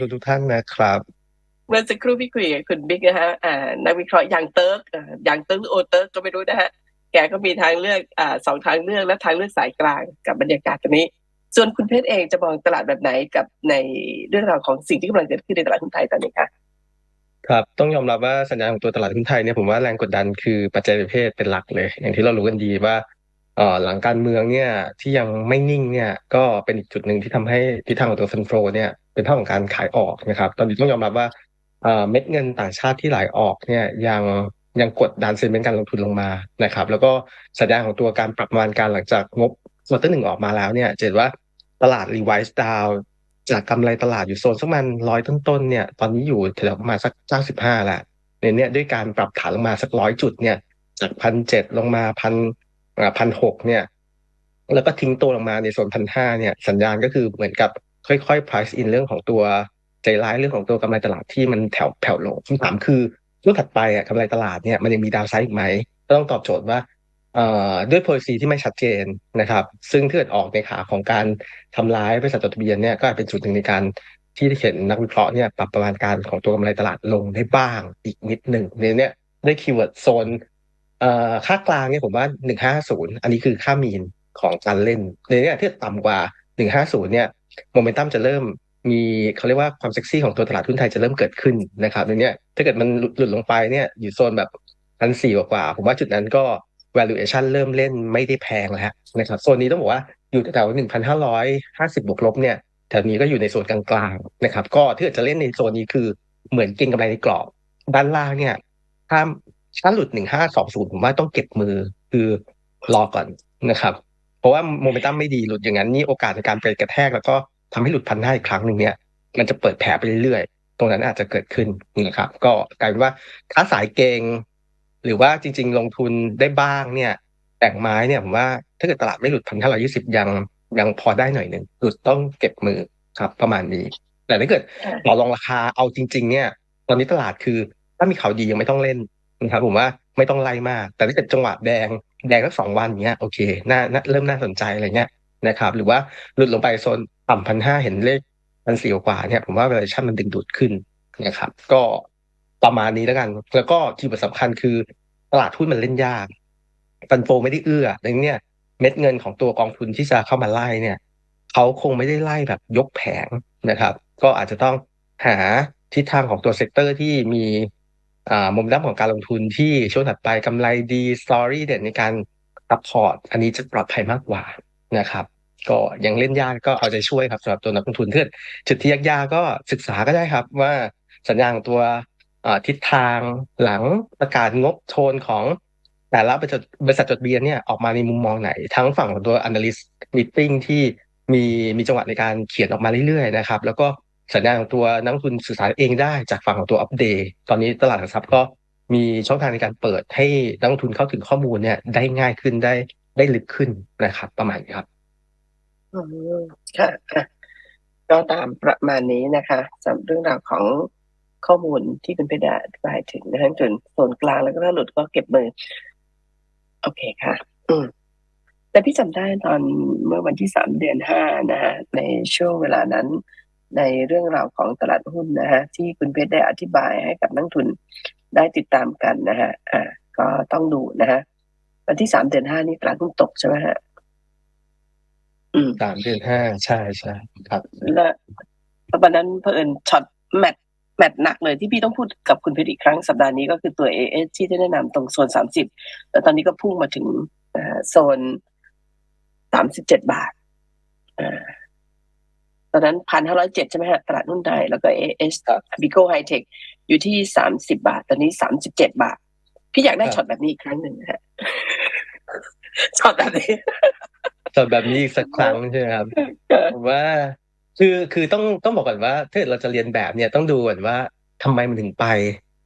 ทุกทุกท่านนะครับเมื่อสักครู่พี่คุยกับคุณบิ๊กนะฮะอ่านักวิเคราะห์ยังเติร์กอ่ายังเติร์กหรือโอเติร์กก็ไม่รู้นะฮะแกก็มีทางเลือกอ่าสองทางเลือกและทางเลือกสายกลางกับบรรยากาศตรงนี้ ส่วนคุณเพชรเองจะมองตลาดแบบไหนกับในเรื่องราวของสิ่งที่กำลังเกิดขึ้นในตลาดหุ้นไทยตอนนี้คะครับต้องยอมรับว่าสัญญาณของตัวตลาดหุ้นไทยเนี่ยผมว่าแรงกดดันคือปัจจัยประเภทเป็นหลักเลย อย่างที่เรารู้กันดีว่าเอ่อหลังการเมืองเนี่ยที่ยังไม่นิ่งเนี่ยก็เป็นอีกจุดหนึ่งที่ทำให้ทิศทางของตัวฟันโฟเนี่ย เป็นภาพของการขายออกนะครับ ตอนนี้ต้องยอมรับว่าเม็ดเงินต่างชาติที่ไหลออกเนี่ยยังยังกดดันเซ็นเมนต์การลงทุนลงมานะครับ แล้วก็สัญญาณของตัวการปรับประมาณการหลังจากงบควอเตอร์หนึ่งออกมาแล้วเนี่ยจะเห็นว่าตลาดรีไวซ์ดาวจากกำไรตลาดอยู่โซนสักมาณร้อยต้นๆเนี่ยตอนนี้อยู่แถวประมาณสักเก้าสิบห้าแหละในเนี้ยด้วยการปรับฐานลงมาสักร้อยจุดเนี่ยจากพันเจ็ดลงมาพันพันหกเนี่ย แล้วก็ทิ้งตัวลงมาในโซนพันห้าเนี่ย สัญญาณก็คือเหมือนกับ ค่อยๆ price in เรื่องของตัวใจร้ายเรื่องของตัวกำไรตลาดที่มันแถวแผ่วลงคำถามคือช่วงถัดไปอะกำไรตลาดเนี่ยมันยังมีดาวไซด์อีกไหมก็ต้องตอบโจทย์ว่าด้วย policy ที่ไม่ชัดเจนนะครับ ซึ่งถ้าเกิดออกในขาของการทำร้ายบริษัทจดทะเบียนเนี่ยก็อาจเป็นจุดหนึ่งในการที่เห็นนักวิเคราะห์เนี่ยปรับประมาณการของตัวกำไรตลาดลงได้บ้างอีกนิดหนึ่งในเนี้ยได้คีย์เวิร์ดโซนค่ากลางเนี่ยผมว่าหนึ่งห้าศูนย์อันนี้คือค่ามีนของการเล่นในเนี้ยที่ต่ำกว่าหนึ่งห้าศูนย์เนี่ย โมเมนตัมจะเริ่มมีเขาเรียกว่าความเซ็กซี่ของตัวตลาดหุ้นไทยจะเริ่มเกิดขึ้นนะครับในนี้ถ้าเกิดมันหลุดลงไปเนี่ยอยู่โซนแบบพันสี่กว่า ผมว่าจุดนั้นก็ valuation เริ่มเล่นไม่ได้แพงแล้วนะครับโซนนี้ต้องบอกว่าอยู่แถวหนึ่งพันห้าร้อยห้าสิบบวกลบเนี่ยแถวนี้ก็อยู่ในโซนกลางๆนะครับ ก็ถ้าเกิดจะเล่นในโซนนี้คือเหมือนเก็งกำไรในกรอบด้านล่างเนี่ยถ้าถ้าหลุดหนึ่งห้าสองศูนย์ผมว่าต้องเก็บมือคือรอก่อนนะครับ ราะว่าโมเมนตัมไม่ดีหลุดอย่างนั้นนี่โอกาสในการไปกระแทก แล้วก็ทำให้หลุดพันห้าอีกครั้งหนึ่งเนี่ย มันจะเปิดแผลไปเรื่อยๆ ตรงนั้นอาจจะเกิดขึ้นนะครับ ก็กลายเป็นว่าค้าสายเกง หรือว่าจริง ๆ ลงทุนได้บ้างเนี่ย แต่งไม้เนี่ยผมว่าถ้าเกิดตลาดไม่หลุดพันห้าร้อยี่สิบยังยังพอได้หน่อยหนึ่งหลุดต้องเก็บมือครับ ประมาณนี้ แต่ถ้าเกิดต่อรองราคาเอาจริง ๆ เนี่ย ตอนนี้ตลาดคือถ้ามีข่าวดียังไม่ต้องเล่นนะครับผมว่าไม่ต้องไล่มาก แต่ถ้าเกิดจังหวะแดง แดงสักสองวันเนี้ยโอเคน่าน่าเริ่มน่าสนใจอะไรเงี้ยนะครับ หรือว่าหลุดลงไปโซนต่ำพันห้าเห็นเลขพันสี่กว่าเนี่ยผมว่า valuation มันดึงดูดขึ้นนะครับ ก็ประมาณนี้แล้วกัน แล้วก็คีย์เวิร์ดสำคัญคือตลาดหุ้นมันเล่นยากฟันโฟไม่ได้เอื้อดังนั้นเนี่ยเม็ดเงินของตัวกองทุนที่จะเข้ามาไล่เนี่ยเขาคงไม่ได้ไล่แบบยกแผงนะครับ ก็อาจจะต้องหาทิศทางของตัวเซกเตอร์ที่มี มุมด้านของการลงทุนที่ช่วงถัดไปกำไรดีสตอรี่เด่นในการซัพพอร์ต อันนี้จะปลอดภัยมากกว่านะครับ ก็ยังเล่นยากก็เอาใจช่วยครับสำหรับตัวนักลงทุนเพื่อจุดที่ยากๆก็ศึกษาก็ได้ครับว่าสัญญาณของตัวทิศทางหลังประกาศงบโทนของแต่ละบริษัทบริษัทจดเบียนเนี่ยออกมาในมุมมองไหน ทั้งฝั่งของตัว analyst meeting ที่มีมีจังหวะในการเขียนออกมาเรื่อยๆนะครับ แล้วก็ สัญญาณของตัวนักทุนสื่อสารเองได้จากฝั่งของตัวอัปเดตตอนนี้ตลาดหลักทรัพย์ก็มีช่องทางในการเปิดให้นักทุนเข้าถึงข้อมูลเนี่ยได้ง่ายขึ้นได้ได้ลึกขึ้นนะครับ ประมาณนี้ครับอืมค่ะก็ตามประมาณนี้นะคะสำหรับเรื่องราวของข้อมูลที่คุณเพชรอธิบายถึงนะฮะจนโซนกลางแล้วก็ถ้าหลุดก็เก็บมือ โอเคค่ะ อืมแต่พี่จำได้ตอนเมื่อวันที่สามเดือนห้านะฮะในช่วงเวลานั้น ในเรื่องราวของตลาดหุ้นนะฮะที่คุณเพชรได้อธิบายให้กับนักลงทุนได้ติดตามกันนะฮะอ่าก็ต้องดูนะฮะวันที่สามเดือนห้านี่ตลาดหุ้นตกใช่ไหมฮะอืมสามเดือนห้าใช่ใช่ครับและวันนั้นเผอิญช็อตแมทแมทหนักเลยที่พี่ต้องพูดกับคุณเพชรอีกครั้งสัปดาห์นี้ก็คือตัว AS ที่ได้แนะนำตรงโซนสามสิบแล้วตอนนี้ก็พุ่งมาถึงอ่าโซนสามสิบเจ็ดบาท อ่าตอนนั้นพันห้าร้อยเจ็ดใช่ไหมฮะตลาดหุ้นไทยแล้วก็ AS บิโก้ไฮเทคอยู่ที่สามสิบาท ตอนนี้สามสิบเจ็ดบาท พี่อยากได้ครับช็อตแบบนี้อีกครั้งหนึ่งนะฮะช็อตแบบนี้จดแบบนี้อีกสักครั้งใช่ไหมครับผมว่าคือคือต้องต้องบอกก่อนว่าถ้าเกิดเราจะเรียนแบบเนี่ยต้องดูก่อนว่าทำไมมันถึงไป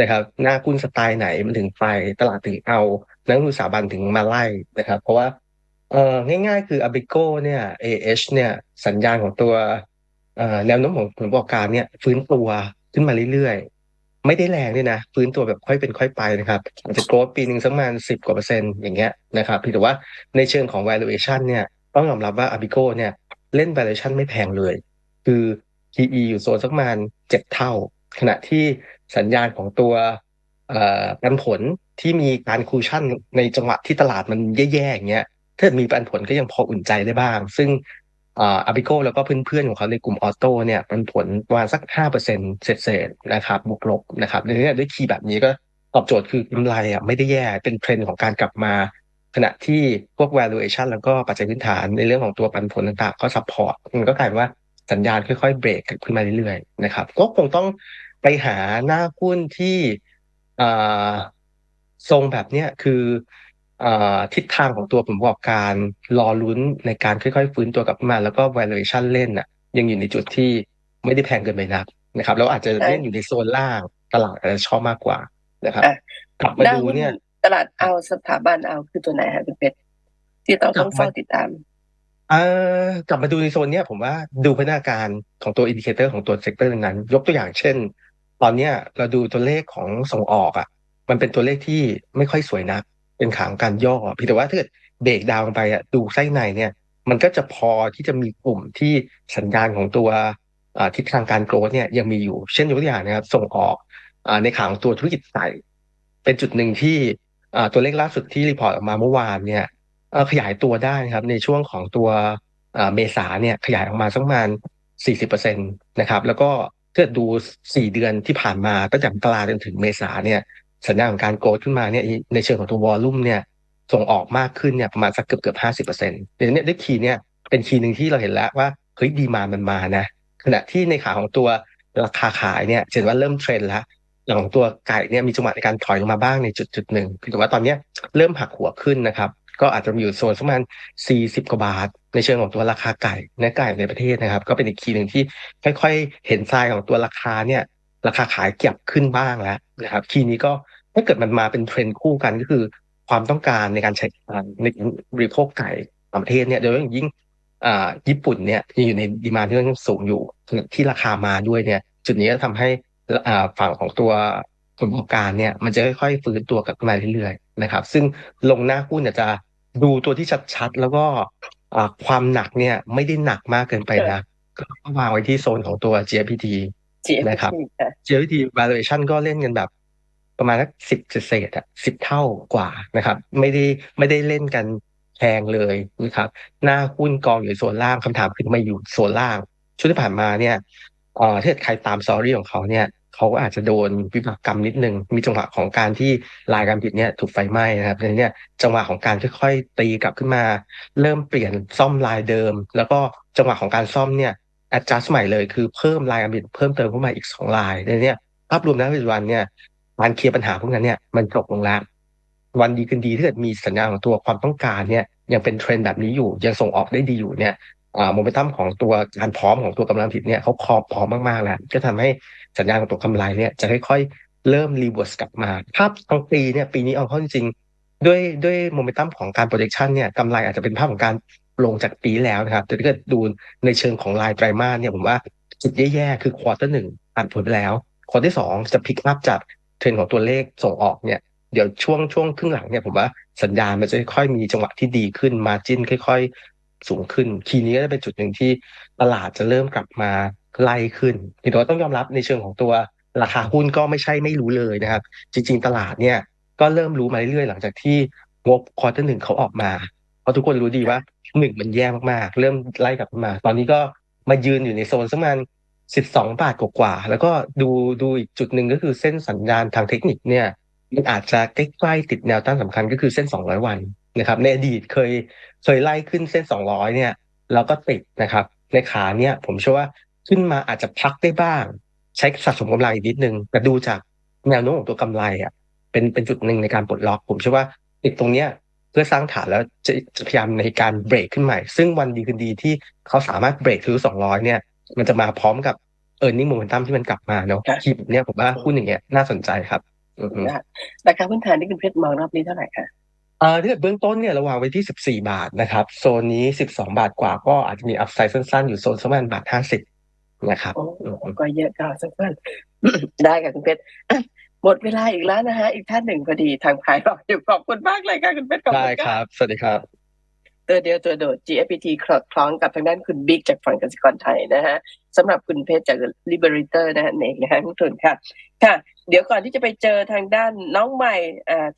นะครับหน้าหุ้นสไตล์ไหนมันถึงไปตลาดถึงเอา นักลงทุนสถาบันถึงมาไล่นะครับ เพราะว่าเออง่าย ๆ คือ Abico เนี่ย AH เนี่ยสัญญาณของตัวเอ่อ แนวโน้มของผลประกอบการเนี่ย ฟื้นตัวขึ้นมาเรื่อยๆ ไม่ได้แรงด้วยนะ ฟื้นตัวแบบค่อยเป็นค่อยไปนะครับอาจจะโกรธปีหนึ่งสักประมาณสิบกว่าเปอร์เซ็นต์อย่างเงี้ยนะครับเพียงแต่ว่าในเชิงของ valuation เนี่ยต้องยอมรับว่า Abico เนี่ยเล่น valuation ไม่แพงเลย คือ PE อยู่โซนสักประมาณเจ็ดเท่า ขณะที่สัญญาณของตัวปันผลที่มีการคูชั่นในจังหวะที่ตลาดมันแย่ๆอย่างเงี้ยถ้ามีปันผลก็ยังพออุ่นใจได้บ้าง ซึ่ง อ่าอาบิโกแล้วก็เพื่อนๆของเขาในกลุ่มออโต้เนี่ยปันผลประมาณสักห้าเปอร์เซ็นต์เศษๆนะครับบวกลบนะครับดังนั้ด้วยคีย์แบบนี้ก็ตอบโจทย์คือกำไรอะไม่ได้แย่เป็นเทรนด์ของการกลับมา ขณะที่พวก valuation แล้วก็ปัจจัยพื้นฐานในเรื่องของตัวปันผลต่างๆ ก็ support มันก็กลายเป็นว่าสัญญาณค่อยๆเบรกขึ้นมาเรื่อยๆนะครับก็คงต้องไปหาหน้าหุ้นที่อ่าทรงแบบเนี้ยคือ ทิศทางของตัวผลประกอบการรอลุ้นในการค่อยๆ ฟื้นตัวกลับมา แล้วก็ valuation เล่นน่ะ ยังอยู่ในจุดที่ไม่ได้แพงเกินไปนักนะครับแล้วอาจจะเล่นอยู่ในโซนล่างตลาดอาจจะชอบมากกว่านะครับอะกลับมาหน้าดูหุ้นเนี่ย ตลาดเอาสถาบันเอาคือตัวไหนฮะคุณเพชรที่เราต้องเฝ้าติดตามเอ่อกลับมาดูในโซนเนี้ยผมว่าดูพัฒนาการของตัวอินดิเคเตอร์ของตัวเซกเตอร์นั้นๆยกตัวอย่างเช่น ตอนเนี้ยเราดูตัวเลขของส่งออกอะ มันเป็นตัวเลขที่ไม่ค่อยสวยนัก เป็นขางการย่อเพียงแต่ว่าถ้าเกิดเบรกดาวลงไปอะดูไส้ในเนี่ย มันก็จะพอที่จะมีกลุ่มที่สัญญาณของตัวทิศทางการโกรธเนี่ยยังมีอยู่ เช่นยกตัวอย่างนะครับส่งออกอในขางของตัวธุรกิจใส่เป็นจุดหนึ่งที่ตัวเลขล่าสุดที่รีพอร์ตออกมาเมื่อวานเนี่ยขยายตัวได้ครับในช่วงของตัวเมษาเนี่ยขยายออกมาสักประมาณ 40%นะครับแล้วก็ถ้าดู 4 เดือนที่ผ่านมาตั้งแต่มกราจนถึงเมษาเนี่ย สัญญาของการโกรธขึ้นมาเนี่ยในเชิงของตัววอลลุ่มเนี่ยส่งออกมากขึ้นเนี่ยประมาณสักเกือบเกือบห้าสิบเปอร์เซ็นต์เดี๋ยวนี้ด้วยคีย์เนี่ยเป็นคีย์หนึ่งที่เราเห็นแล้วว่าเฮ้ยดีมามันมานะขณะที่ในขาของตัวราคาขายเนี่ยเห็นว่าเริ่มเทรนแล้วอย่างของตัวไก่เนี่ยมีจังหวะในการถอยลงมาบ้างในจุดจุดหนึ่งแต่ว่าตอนเนี้ยเริ่มหักหัวขึ้นนะครับ ก็อาจจะมีอยู่โซนประมาณ 40 กว่าบาท ในเชิงของตัวราคาไก่เนื้อไก่ในประเทศนะครับ ก็เป็นอีกคีย์หนึ่งที่ค่อยๆ เห็นทรายของตัวราคาเนี่ย ราคาขายเก็บขึ้นบ้างแล้วนะครับคีย์นี้ก็ถ้าเกิดมันมาเป็นเทรนด์คู่กันก็คือ ความต้องการในการใช้ในการบริโภคไก่ต่างประเทศเนี่ยโดยเฉพาะอย่างยิ่งอ่าญี่ปุ่นเนี่ยยังอยู่ในดีมาที่ค่อนข้างสูงอยู่ที่ราคามาด้วยเนี่ย จุดนี้ก็ทำให้อ่าฝั่งของตัวผลประกอบการเนี่ยมันจะค่อยๆฟื้นตัวกลับมาเรื่อยๆนะครับ ซึ่งลงหน้าหุ้นจะดูตัวที่ชัดๆ แล้วก็อ่าความหนักเนี่ยไม่ได้หนักมากเกินไปนะก็วางไว้ที่โซนของตัว GPT นะครับค่ะ GFPT valuation ก็เล่นกันแบบประมาณสักสิบเศษๆอะสิบเท่ากว่านะครับ ไม่ได้ไม่ได้เล่นกันแพงเลยนะครับ หน้าหุ้นกองอยู่โซนล่างคำถามคือมาอยู่โซนล่าง ช่วงที่ผ่านมาเนี่ยเอ่อถ้าเกิดใครตามซอรี่ของเขาเนี่ยเขาก็อาจจะโดนวิบากกรรมนิดนึง มีจังหวะของการที่ลายการผลิตเนี่ยถูกไฟไหม้นะครับดังนั้นเนี่ยจังหวะของการค่อยๆตีกลับขึ้นมา เริ่มเปลี่ยนซ่อมลายเดิม แล้วก็จังหวะของการซ่อมเนี่ย adjust ใหม่เลยคือเพิ่มลายการผลิตเพิ่มเติมเข้ามาอีกสองลายดังนั้นเนี่ยภาพรวมณปัจจุบันเนี่ยการเคลียร์ปัญหาพวกนั้นเนี่ยมันจบลงแล้ววันดีคืนดีถ้าเกิดมีสัญญาณของตัวความต้องการเนี่ยยังเป็นเทรนด์แบบนี้อยู่ยังส่งออกได้ดีอยู่เนี่ยโมเมนตัมของตัวการพร้อมของตัวกำลังผลิตเนี่ยเขาพร้อมพร้อมมากๆแล้วก็ทำให้สัญญาณของตัวกำไรเนี่ยจะค่อยๆเริ่มรีเวิร์สกลับมาภาพทั้งปีเนี่ยปีนี้เอาเข้าจริงด้วยด้วยโมเมนตัมของการ projection เนี่ยกำไรอาจจะเป็นภาพของการ ลงจากปีแล้วนะครับแต่ถ้าเกิดดูในเชิงของรายไตรมาสเนี่ยผมว่าจุดแย่ๆคือควอเตอร์หนึ่งผ่านผลไปแล้วควอเตอร์สองจะพลิกอัพจากเทรนด์ของตัวเลขส่งออกเนี่ยเดี๋ยวช่วงช่วงครึ่งหลังเนี่ยผมว่าสัญญาณมันจะค่อยๆมีจังหวะที่ดีขึ้นมาจิ้นค่อย ๆ สูงขึ้น คีย์นี้ก็จะเป็นจุดหนึ่งที่ตลาดจะเริ่มกลับมาไล่ขึ้นแต่ว่าต้องยอมรับในเชิงของตัวราคาหุ้นก็ไม่ใช่ไม่รู้เลยนะครับ จริง ๆ ตลาดเนี่ยก็เริ่มรู้มาเรื่อยๆหลังจากที่งบควอเตอร์หนึ่งเขาออกมา เพราะทุกคนรู้ดีว่าหนึ่งมันแย่มากๆ เริ่มไล่กลับมา ตอนนี้ก็มายืนอยู่ในโซนสักประมาณสิบสองบาทกว่าๆแล้วก็ดูดูอีกจุดหนึ่งก็คือเส้นสัญญาณทางเทคนิคเนี่ยมันอาจจะใกล้ๆติดแนวต้านสำคัญก็คือเส้น 200 วันนะครับ ในอดีตเคยเคยไล่ขึ้นเส้น 200 เนี่ยแล้วก็ติดนะครับ ในขาเนี่ยผมเชื่อว่าขึ้นมาอาจจะพักได้บ้าง ใช้สะสมกำไรอีกนิดนึง แต่ดูจากแนวโน้มของตัวกำไรอะเป็นเป็นจุดหนึ่งในการปลดล็อก ผมเชื่อว่าติดตรงเนี้ย เพื่อสร้างฐานแล้วจะจะพยายามในการเบรกขึ้นใหม่ ซึ่งวันดีคืนดีที่เขาสามารถเบรกทะลุ200เนี่ย มันจะมาพร้อมกับ e a r n i n g momentum ที่มันกลับมาเนาะครับคีย์แบบเนี้ยผมว่าหุ้นอย่างเงี้ยน่าสนใจครับอือฮึนะคะราคาพื้นฐานที่คุณเพชรมองรอบนี้เท่าไหร่คะเอ่อถ้าเกิดเบื้องต้นเนี่ยเราวางไว้ที่ 14 บาทนะครับโซนนี้ 12 บาทกว่าก็อาจจะมีอัพไซด์สั้นๆ อยู่โซนสักประมาณบาท 50 นะครับโอ้อือฮึก็เยอะก็สั้นๆได้ค่ะคุณเพชรอะ หมดเวลาอีกแล้วนะคะอีกท่านหนึ่งพอดีทางภายรออยู่ขอบคุณมากเลยค่ะคุณเพชรขอบได้คุณคค่ะรับ สวัสดีครับ ตัวเดียวตัวโดด GFPT คลอดคล้องกับทางด้านคุณบิ๊กจากฝั่งกสิกรไทยนะฮะสำหรับคุณเพชรจาก Liberator นะฮะเองนะฮะทุกท่านค่ะ ค่ะ เดี๋ยวก่อนที่จะไปเจอทางด้านน้องใหม่อ่า